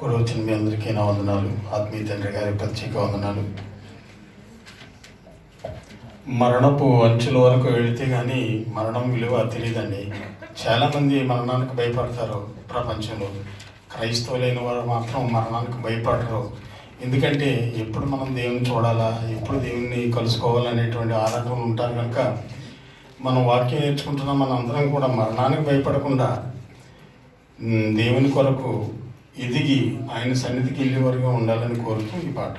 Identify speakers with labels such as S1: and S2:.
S1: కూడా వచ్చిన మీ అందరికీ నా వందనాలు. ఆత్మీయ తండ్రి గారి ప్రత్యేక వందనాలు. మరణపు అంచుల వరకు వెళితే కానీ మరణం విలువ తెలియదండి చాలామంది మరణానికి భయపడతారు ప్రపంచంలో. క్రైస్తవులైన వారు మాత్రం మరణానికి భయపడరు. ఎందుకంటే ఎప్పుడు మనం దేవుని చూడాలా ఎప్పుడు దేవుణ్ణి కలుసుకోవాలనేటువంటి ఆరాటం ఉంటారు కనుక మనం వాక్యం నేర్చుకుంటున్న మనందరం కూడా మరణానికి భయపడకుండా దేవుని కొరకు ఎదిగి ఆయన సన్నిధికి వెళ్ళే వరకు ఉండాలని కోరుతూ ఈ పాట.